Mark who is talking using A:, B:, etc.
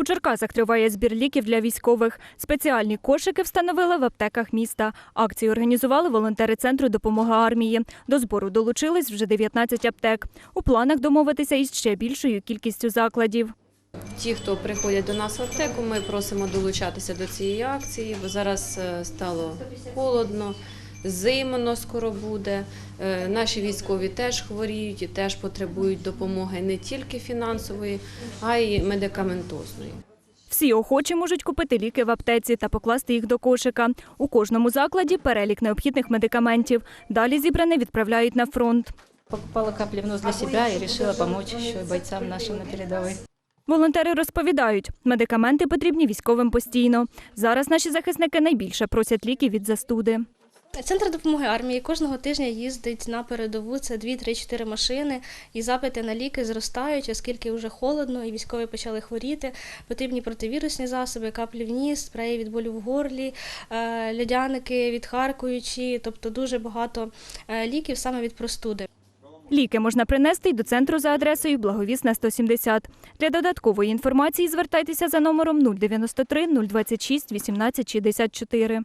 A: У Черкасах триває збір ліків для військових. Спеціальні кошики встановили в аптеках міста. Акцію організували волонтери центру допомоги армії. До збору долучились вже 19 аптек. У планах домовитися із ще більшою кількістю закладів.
B: Ті, хто приходять до нас в аптеку, ми просимо долучатися до цієї акції, бо зараз е, стало холодно, зимно скоро буде. Е, Наші військові теж хворіють і теж потребують допомоги не тільки фінансової, а й медикаментозної.
A: Всі охочі можуть купити ліки в аптеці та покласти їх до кошика. У кожному закладі перелік необхідних медикаментів. Далі зібране відправляють на фронт.
C: Покупала каплевнос для себя и решила помочь еще бойцам нашим на передовой.
A: Волонтери розповідають, медикаменти потрібні військовим постійно. Зараз наші захисники найбільше просять ліків від застуди.
D: Центр допомоги армії кожного тижня їздить на передову. Це 2-3-4 машини, і запити на ліки зростають, оскільки вже холодно, і військові почали хворіти. Потрібні противірусні засоби, каплі в ніс, спреї від болю в горлі, е, льодяники відхаркуючі, тобто дуже багато е, ліків саме від простуди.
A: Ліки можна принести й до центру за адресою Благовісна 170. Для додаткової інформації звертайтеся за номером 093 026 18 64.